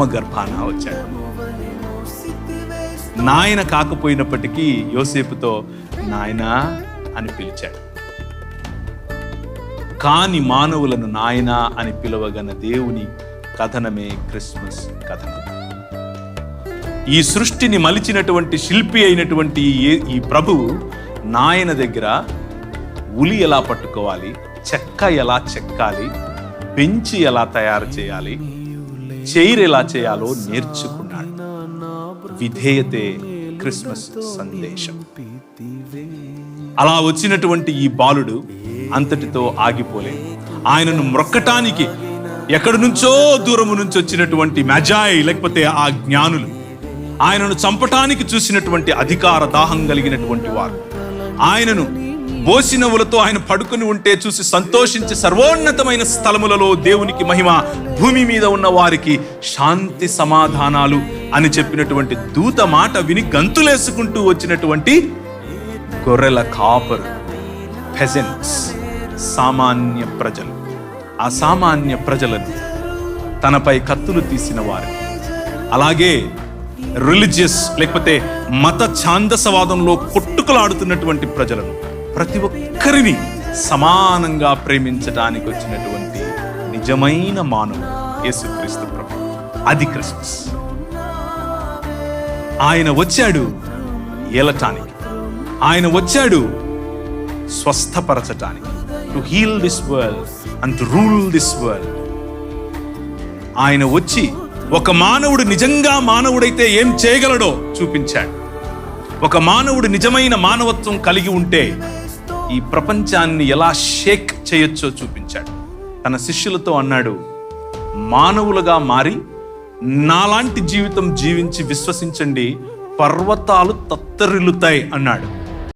అమ్మ గర్భాన వచ్చాడు. నాయన కాకపోయినప్పటికీ యోసేపుతో నాయన అని పిలిచాడు. కాని మానవులను నాయన అని పిలవగన దేవుని కథనమే క్రిస్మస్ కథనం. ఈ సృష్టిని మలిచినటువంటి శిల్పి అయినటువంటి ఈ- ప్రభువు నాయన దగ్గర ఉలి ఎలా పట్టుకోవాలి చెక్క ఎలా చెక్కాలి బెంచి ఎలా తయారు చేయాలి చైర్ ఎలా చేయాలో నేర్చుకున్నాడు. విధేయతే క్రిస్మస్ సందేశం. అలా వచ్చినటువంటి ఈ బాలుడు అంతటితో ఆగిపోలే ఆయనను మ్రొక్కటానికి ఎక్కడి నుంచో దూరము నుంచి వచ్చినటువంటి మెజాయ్ లేకపోతే ఆ జ్ఞానులు ఆయనను చంపటానికి చూసినటువంటి అధికార దాహం కలిగినటువంటి వారు. ఆయనను బోసినవులతో ఆయన పడుకుని ఉంటే చూసి సంతోషించి సర్వోన్నతమైన స్థలములలో దేవునికి మహిమ భూమి మీద ఉన్న వారికి శాంతి సమాధానాలు అని చెప్పినటువంటి దూత మాట విని గంతులేసుకుంటూ వచ్చినటువంటి గొర్రెల కాపరు పెజెంట్స్ సామాన్య ప్రజలు. ఆ సామాన్య ప్రజలను తనపై కత్తులు తీసిన వారు అలాగే రిలీజియస్ లేకపోతే మత ఛాందసవాదంలో కొట్టుకులాడుతున్నటువంటి ప్రజలను ప్రతి ఒక్కరిని సమానంగా ప్రేమించడానికి వచ్చినటువంటి నిజమైన మానవుడు యేసుక్రీస్తు ప్రభు. అది క్రిస్మస్. ఆయన వచ్చాడు ఏలటానికి. ఆయన వచ్చాడు స్వస్థపరచటానికి. To heal this world and to rule this world ఆయన వచ్చి ఒక మానవుడు నిజంగా మానవుడైతే ఏం చేయగలడో చూపించాడు. ఒక మానవుడు నిజమైన మానవత్వం కలిగి ఉంటే ఈ ప్రపంచాన్ని ఎలా షేక్ చేయొచ్చో చూపించాడు. తన శిష్యులతో అన్నాడు మానవులుగా మారి నాలాంటి జీవితం జీవించి విశ్వసించండి పర్వతాలు తత్తరిల్లుతాయి అన్నాడు.